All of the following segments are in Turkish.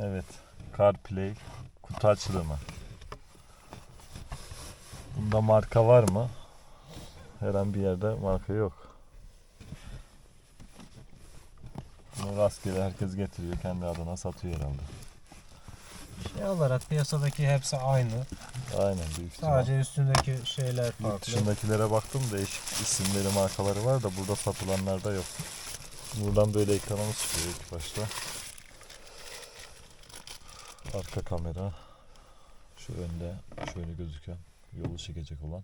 Evet. CarPlay kutu açılımı. Bunda marka var mı? Herhangi bir yerde marka yok. Bunu rastgele herkes getiriyor. Kendi adına satıyor herhalde. Şey olarak piyasadaki hepsi aynı. Aynen büyük ihtimal. Sadece üstündeki şeyler Yurt farklı. dışındakilere baktım değişik isimleri markaları var da burada satılanlarda yok. Buradan böyle ekranımız çıkıyor ilk başta. Arka kamera. Şu önde şöyle gözüken yolu çekecek olan.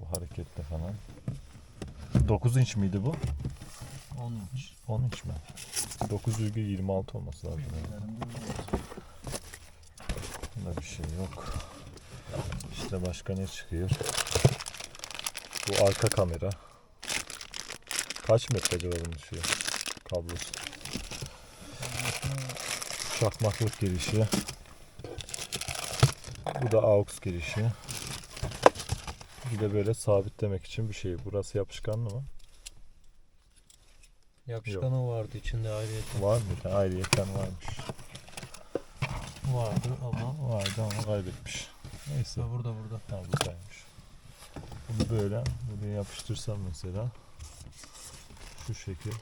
Bu hareketli falan. 9 inç miydi bu? 10 inç. 10 inç mi? 9,26 olması lazım. yani. Bunda bir şey yok. İşte başka ne çıkıyor? Bu arka kamera. Kaç metre acaba bunun şey? Kablosu. Çakmaklık girişi. Bu da aux girişi. Bir de böyle sabitlemek için bir şey. Burası yapışkanlı mı? Yapışkanı vardı içinde ayrıyeten. Var mı? Ayrıyeten varmış. Vardı ama Vardı ama kaybetmiş. Neyse. da burada burada. Ha buradaymış. Bunu böyle buraya yapıştırsam mesela şu şekil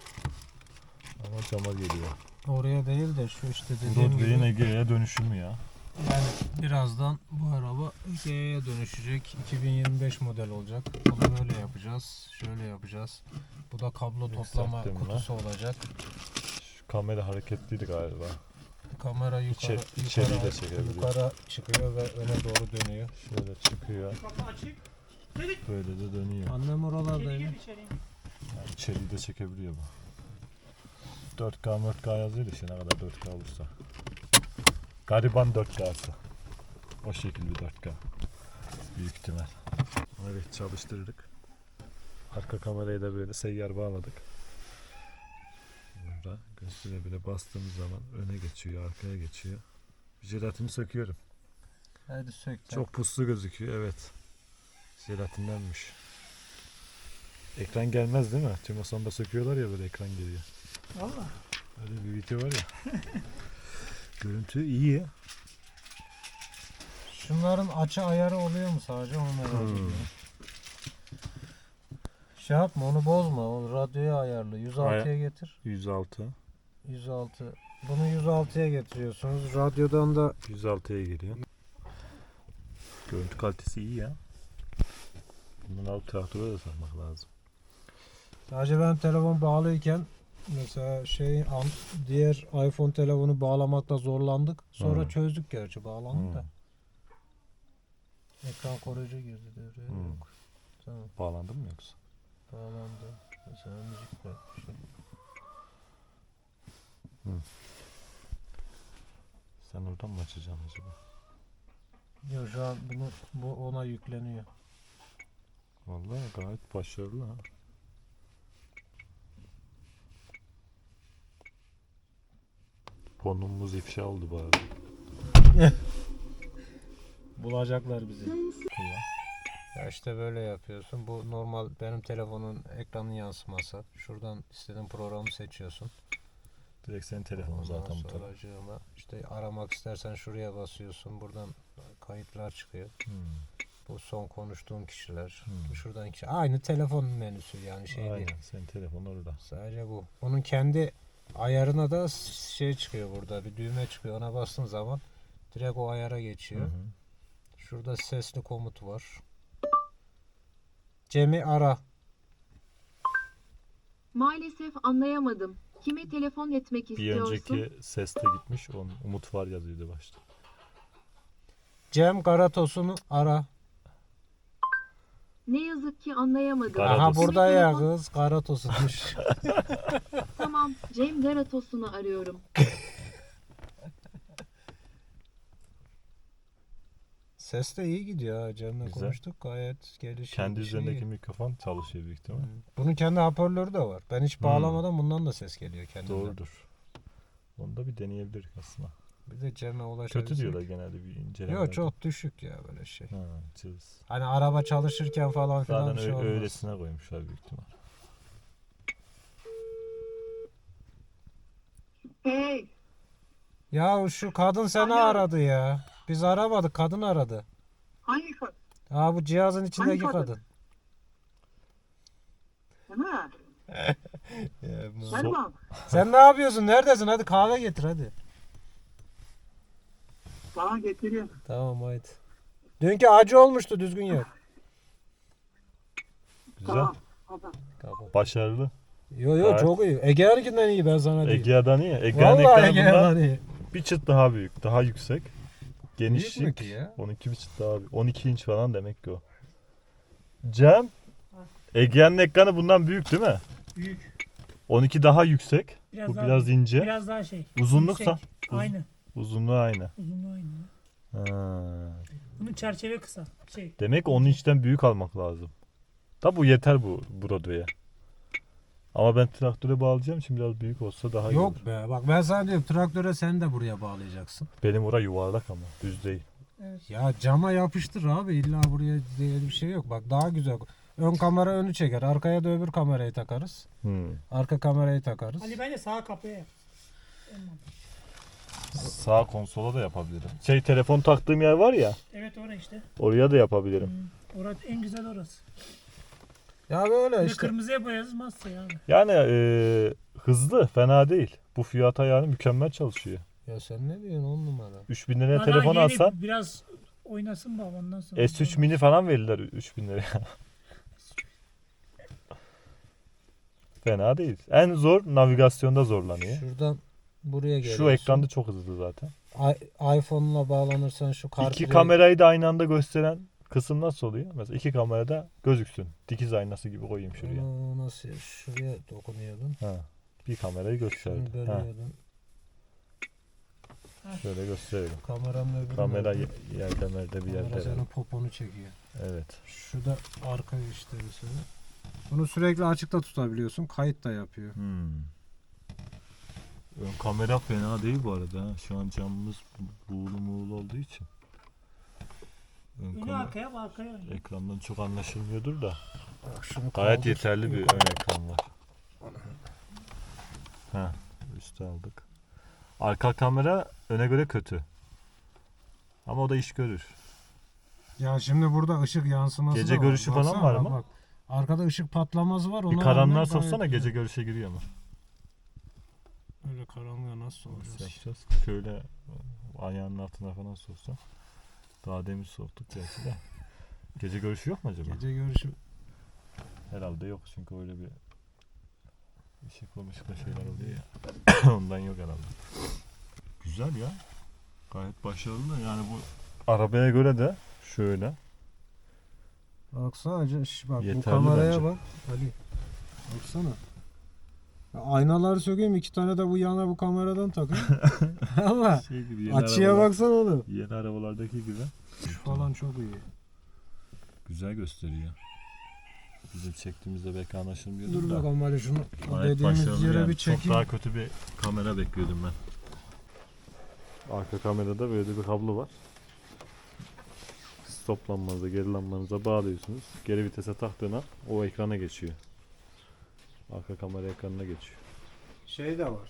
ama cama geliyor. Oraya değil de şu işte dediğim Broadway'in gibi. Ege'ye dönüşümü ya. Yani birazdan bu araba Ege'ye dönüşecek. 2025 model olacak. Bunu böyle yapacağız. Şöyle yapacağız. Bu da kablo toplama Yükselttim kutusu olacak. Şu kamera hareketliydi galiba. Kamera yukarı, İçe- içeriği de yukarı, çekebiliyor. yukarı çıkıyor ve öne doğru dönüyor. Şöyle çıkıyor. Böyle de dönüyor. Annem oralardaydı. Yani içeriği de çekebiliyor bu. 4K 4K yazıyor da işte ne kadar 4K olursa. Gariban 4K'sı. O şekil bir 4K. Büyük ihtimal. Evet çalıştırdık. Arka kamerayı da böyle seyyar bağladık. Burada göstere bile bastığımız zaman öne geçiyor, arkaya geçiyor. Jelatini söküyorum. Hadi sök. Çok puslu gözüküyor evet. Jelatindenmiş. Ekran gelmez değil mi? Timosan'da söküyorlar ya böyle ekran geliyor. Valla. Öyle bir video var ya. Görüntü iyi ya. Şunların açı ayarı oluyor mu sadece onu merak Hmm. ediyorum. Şey yapma onu bozma. O radyoya ayarlı. 106'ya getir. 106. 106. Bunu 106'ya getiriyorsunuz. Radyodan da 106'ya geliyor. Görüntü kalitesi iyi ya. Bundan alıp traktöre de sarmak lazım. sadece ben telefon bağlıyken mesela şey diğer iPhone telefonu bağlamakta zorlandık. Sonra Hmm. çözdük gerçi bağlandı da. Ekran koruyucu girdi devreye. Hmm. Yok. Tamam Bağlandın mı yoksa? bağlandı. Mesela müzik var. Şey. Sen oradan mı açacaksın acaba? Yok şu an bunu, bu ona yükleniyor. Vallahi gayet başarılı ha. Konumumuz ifşa oldu bari. Bulacaklar bizi. Ya işte böyle yapıyorsun. Bu normal benim telefonun ekranın yansıması. Şuradan istediğin programı seçiyorsun. Direkt senin telefonun zaten bu taraf. Sonracığıma işte aramak istersen şuraya basıyorsun. Buradan kayıtlar çıkıyor. Hmm. Bu son konuştuğun kişiler. Hmm. Şuradan kişi. Aynı telefon menüsü yani şey Aynen değil. senin telefon orada. Sadece bu. Bunun kendi ayarına da şey çıkıyor burada. Bir düğme çıkıyor. Ona bastığın zaman direkt o ayara geçiyor. Hı hı. Şurada sesli komut var. Cem'i ara. Maalesef anlayamadım. Kime telefon etmek Bir istiyorsun? önceki seste gitmiş. Onun Umut var yazıyordu başta. Cem Karatos'unu ara. Ne yazık ki anlayamadım. Karatos. Aha Kime burada ya kız Karatos'unmuş. Tamam, Cem Garatos'unu arıyorum. Ses de iyi gidiyor ha. Cem'le Güzel. konuştuk gayet gelişiyor. Kendi şey üzerindeki mikrofon çalışıyor büyük ihtimal. Bunun kendi hoparlörü de var. Ben hiç Hmm. bağlamadan bundan da ses geliyor kendinden. Doğrudur. Onu da bir deneyebiliriz aslında. Bir de Cem'e ulaşabilirsek. Kötü diyorlar genelde bir inceleme. Yok çok düşük ya böyle şey. Ha, cız. Hani araba çalışırken falan filan Zaten bir şey olmaz. öylesine koymuşlar büyük ihtimal. Hey, Ya şu kadın seni Alo. aradı ya. Biz aramadık kadın aradı. Hangi kadın? Ha bu cihazın içindeki kadın? kadın. Değil mi? Tamam. Sen ne yapıyorsun? Neredesin? Hadi kahve getir hadi. Bana getiriyor. Tamam haydi. Dünkü acı olmuştu düzgün yok. Güzel. Tamam. Tamam. Başarılı. Yo yo Evet. çok iyi. Ege'ninkinden iyi ben sana diyeyim. Egea'dan iyi. Egea'nın Vallahi Ege'den iyi. bir çıt daha büyük. Daha yüksek. Büyük mü Genişlik. ki ya? 12 bir çıt daha büyük. 12 inç falan demek ki o. Cem. Egea'nın ekranı bundan büyük değil mi? Büyük. 12 daha yüksek. Biraz Bu daha biraz ince. Biraz daha şey. Uzunluksa? yüksek. Aynı. Uzunluğu aynı. Uzunluğu aynı. Ha. Bunun çerçeve kısa. Şey. Demek 10 inçten büyük almak lazım. Da bu yeter bu Broadway'e. Ama ben traktöre bağlayacağım için biraz büyük olsa daha iyi olur. Yok be bak ben sana diyorum traktöre sen de buraya bağlayacaksın. Benim ora yuvarlak ama düz değil. Ya cama yapıştır abi illa buraya diye bir şey yok. Bak daha güzel. Ön kamera önü çeker. Arkaya da öbür kamerayı takarız. Hmm. Arka kamerayı takarız. Ali bence sağ kapıya yap. Sağ konsola da yapabilirim. Şey telefon taktığım yer var ya Evet orası işte. oraya da yapabilirim. Hmm. Orası en güzel orası. Ya böyle işte. kırmızıya boyarız masa ya. Yani e, hızlı fena değil. Bu fiyata yani mükemmel çalışıyor. Ya sen ne diyorsun on numara? 3000 liraya telefon yeni alsan Biraz oynasın da ondan sonra. S3 mini falan verirler 3000 liraya. Fena değil. En zor navigasyonda zorlanıyor. Şuradan buraya geliyorsun. Şu ekranda çok hızlı zaten. İPhone'la bağlanırsan şu İki CarPlay- kamerayı da aynı anda gösteren kısım nasıl oluyor? Mesela iki kamerada gözüksün. Dikiz aynası gibi koyayım şuraya. Onu nasıl ya? Şuraya dokunuyordun. Ha. Bir kamerayı Şunu gösterdi. Ha. bölüyordun. Şöyle gösterelim. Kameranın öbürü Kamera nerede? yerde merde bir Kamera yerde. senin poponu çekiyor. Evet. Şu da arka işte mesela. Bunu sürekli açıkta tutabiliyorsun. Kayıt da yapıyor. Hmm. Ön kamera fena değil bu arada. ha. Şu an camımız buğulu muğulu olduğu için. Ön Önü kamera arkaya bak arkaya. oyna. ekrandan çok anlaşılmıyordur da. Bak şunu Gayet kaldır. yeterli bir ön ekran var. Ha, üstü aldık. Arka kamera öne göre kötü. Ama o da iş görür. Ya şimdi burada ışık yansıması Gece da görüşü falan var? Bak. Arkada ışık patlaması var. Bir Ona karanlığa soksana gece görüşe giriyor mu? Öyle karanlığa nasıl Nasıl olacağız? yapacağız? Şöyle ayağının altına falan soksa. Daha demin soktuk gerçi de. Gece görüşü yok mu acaba? Gece görüşü Herhalde yok çünkü öyle bir ışıklı mışıklı şeyler oluyor ya. Ondan yok herhalde. Güzel ya. Gayet başarılı. Yani bu arabaya göre de şöyle. Bak sadece şş, bak bu Yeterli kameraya bence. bak. Ali. Baksana. Ya aynaları sökeyim iki tane de bu yana bu kameradan takayım. Ama Şey gibi yeni açıya arabalar- baksana oğlum. Yeni arabalardaki gibi. Şu falan çok iyi. Güzel gösteriyor. Bizim çektiğimizde belki anlaşılmıyordur Dur da. bakalım Ali şunu Gayet dediğimiz başarılı yere yani. bir Çok çekeyim. daha kötü bir kamera bekliyordum ben. Arka kamerada böyle bir kablo var. Stop lambanıza, geri lambanıza bağlıyorsunuz. Geri vitese taktığına o ekrana geçiyor. Arka kamera ekranına geçiyor. Şey de var.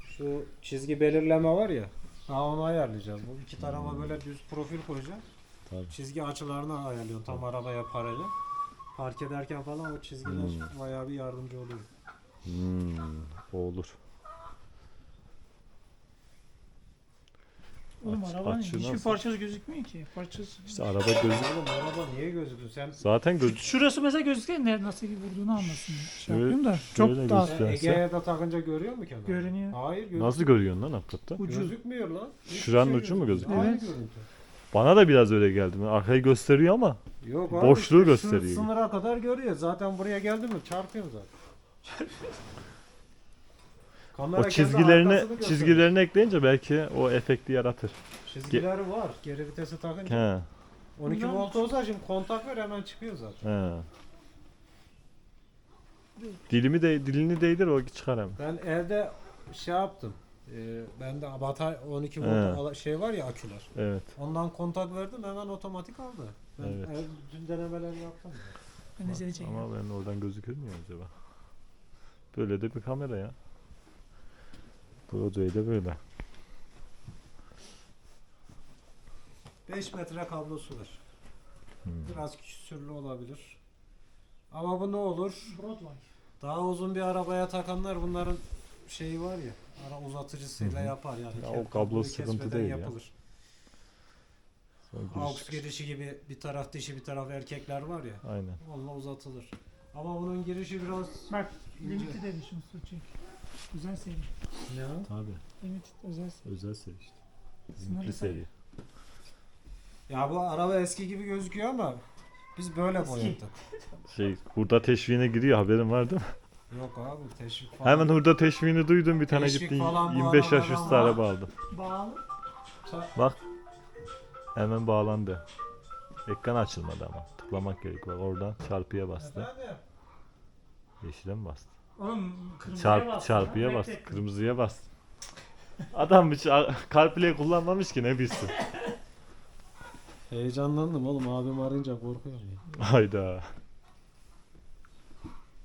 Şu çizgi belirleme var ya. Ha onu ayarlayacağız. Bu iki tarafa böyle düz profil koyacağım. Tabii. Çizgi açılarını ayarlıyorsun tam arabaya paralel. Park ederken falan o çizgiler Hmm. bayağı bir yardımcı oluyor. Hmm, o olur. Oğlum Aç- arabanın açı hiçbir nasıl? parçası gözükmüyor ki. Parçası. İşte araba gözü Oğlum araba niye gözüküyor? Sen zaten göz Şurası mesela gözüküyor ne nasıl bir vurduğunu anlasın. Şey Şöyle- yapayım da şöyle çok daha. Gelse. Ege'ye de takınca görüyor mu kenarı? görünüyor. Hayır gözükmüyor. nasıl görüyorsun lan hakikaten? Ucu. Gözükmüyor lan. Hiçbir Şuranın şey ucu mu gözüküyor? Aynı Evet. görüntü. Bana da biraz öyle geldi. Arkayı gösteriyor ama Yok Boşluğu işte gösteriyor. Sınıra kadar görüyor. Zaten buraya geldi mi çarpıyorsun zaten. Kamera o kendi çizgilerini gösteriyor. çizgilerini ekleyince belki o efekti yaratır. Çizgileri var. Geri vitese takınca. He. 12 Bundan- volt olsa şimdi kontak ver hemen çıkıyor zaten. He. Dilimi de dilini değdir o çıkar hemen. Ben evde şey yaptım. Ee, bende batarya 12 volt şey var ya aküler. Evet. Ondan kontak verdim hemen otomatik aldı. Ben Evet. ev, dün denemeler yaptım. Ben de çekeyim. Ama ben oradan gözükür mü acaba? Böyle de bir kamera ya. Broadway'de böyle. 5 metre kablosu var. Hmm. Biraz küsürlü olabilir. Ama bu ne olur? Broadway. Daha uzun bir arabaya takanlar bunların şeyi var ya. Ara uzatıcısıyla Hı hı. yapar yani. Ya o kablo sıkıntı değil ya. yapılır. Sonra giriş AUX girişi gibi bir taraf dişi bir taraf erkekler var ya. Aynen. Onunla uzatılır. Ama bunun girişi biraz Bak. Limited Edition su çek. Özel seri. ne? Tabii. Limited özel seri. Özel seri işte. Sınırlı Bizimki seri. Ya bu araba eski gibi gözüküyor ama biz böyle boyadık. Şey hurda teşviğine giriyor haberin var değil mi? Yok abi teşvik falan. Hemen hurda teşviğini duydum bir tane Teşvik gittin falan bu 25 yaş arabadan üstü var. araba aldım. Bağlı. Bak hemen bağlandı. Ekran açılmadı ama tıklamak gerek var. Oradan çarpıya bastı. Efendim? Yeşile mi bastı? Oğlum kırmızıya Çarp, bastı. çarpıya bastı. red. Kırmızıya bastı. Adam hiç a- CarPlay kullanmamış ki ne bilsin. Heyecanlandım oğlum abim arayınca korkuyorum ya. Hayda.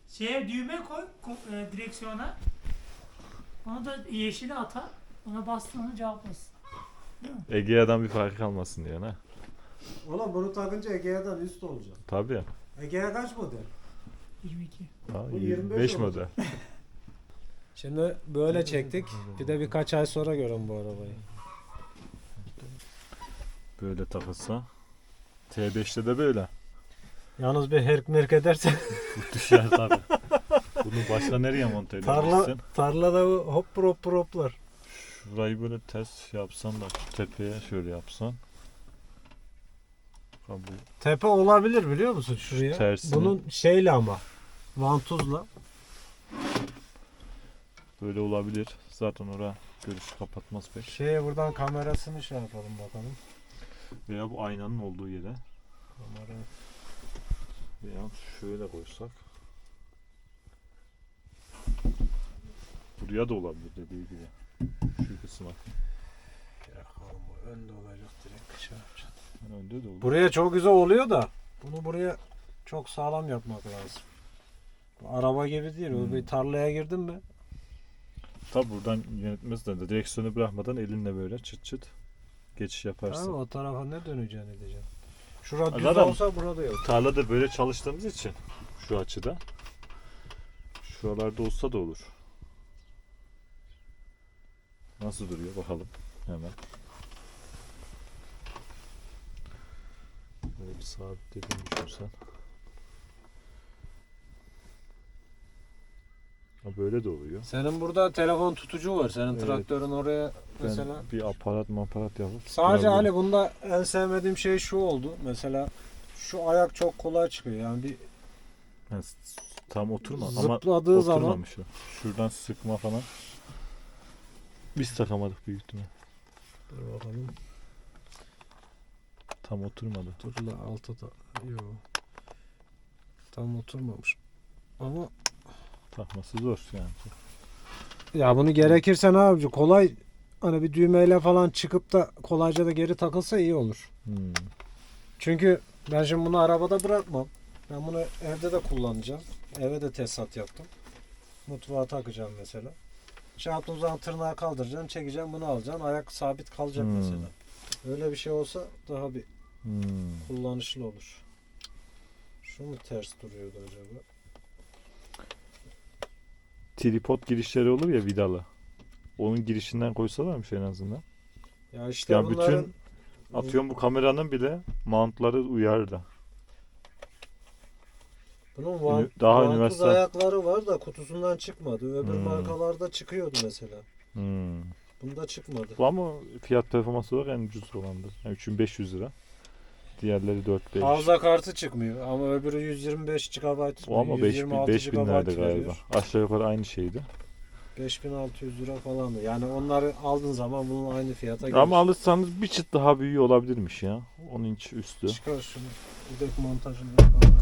Şeye düğme koy ko- e, direksiyona. Onu da yeşili atar. Ona bastığını cevaplasın. Egea'dan bir fark kalmasın diyor ha. Oğlum bunu takınca Egea'dan üst olacak. Tabii. Egea kaç model? 22. Ha, Bu 25 25 model. Şimdi böyle çektik. Bir de birkaç ay sonra görün bu arabayı. Böyle takılsa. T5'te de böyle. Yalnız bir herk merk ederse Düşer tabii. Bunu başka nereye monte tarla edebilirsin? tarlada bu hop hop hoplar. Şurayı böyle ters yapsan da şu tepeye şöyle yapsan. Ha, bu Tepe olabilir biliyor musun şuraya? Tersini. Bunun şeyle ama vantuzla. böyle olabilir. Zaten oraya görüş kapatmaz pek. Şeye buradan kamerasını şey yapalım bakalım. Veya bu aynanın olduğu yere. Kamera. Veya şöyle koysak. Buraya da olabilir dediği gibi. Şu kısma. Yakalım bu önde olacak direkt şey yapacağız. Yani önde de olur. Buraya çok güzel oluyor da bunu buraya çok sağlam yapmak lazım. Araba gibi değil. O Hmm. bir tarlaya girdin mi? Tabi buradan yönetmezsen de direksiyonu bırakmadan elinle böyle çıt çıt geçiş yaparsın. Abi o tarafa ne döneceksin edeceksin. Şura düz Zaten- olsa burada yok. Tarlada böyle çalıştığımız için şu açıda şuralarda olsa da olur. Nasıl duruyor bakalım hemen. Böyle bir sabitlediğini düşünsen. Ha böyle de oluyor. Senin burada telefon tutucu var. Senin Evet. traktörün oraya Ben mesela. bir aparat maparat yapıp Sadece hani bunda en sevmediğim şey şu oldu. Mesela şu ayak çok kolay çıkıyor. Yani bir s- tam oturma ama zıpladığı zaman oturmamış o. Şuradan sıkma falan. Biz takamadık büyük ihtimal. Dur bakalım. Tam oturmadı. Dur la altta da yok. Tam oturmamış. Ama Takması zor yani. ya bunu gerekirse ne yapacak? Kolay hani bir düğmeyle falan çıkıp da kolayca da geri takılsa iyi olur. Hmm. Çünkü ben şimdi bunu arabada bırakmam. Ben bunu evde de kullanacağım. Eve de tesisat yaptım. Mutfağa takacağım mesela. Şey yaptığım zaman tırnağı kaldıracaksın, çekeceğim bunu alacaksın. Ayak sabit kalacak Hmm. mesela. Öyle bir şey olsa daha bir Hmm. kullanışlı olur. Şu mu ters duruyordu acaba? Tripod girişleri olur ya vidalı. Onun girişinden koysalarmış en azından. Ya işte Ya bunların bütün atıyorum bu kameranın bile mountları uyar da. bunun van, daha vantuz üniversite- ayakları var da kutusundan çıkmadı. Öbür Hmm. markalarda çıkıyordu mesela. Hmm. Bunda çıkmadı. Bu ama fiyat performans olarak en ucuz olandır. Yani 3500 lira. Diğerleri 4-5. Hafıza kartı çıkmıyor ama öbürü 125 GB. O ama 5000 126 5000 liraydı GB galiba. veriyor. Aşağı yukarı aynı şeydi. 5600 lira falandı. Yani onları aldığın zaman bunun aynı fiyata gelir. Ama alırsanız bir çıt daha büyüğü olabilirmiş ya. 10 inç üstü. Çıkar şunu. Bir de montajını yapalım.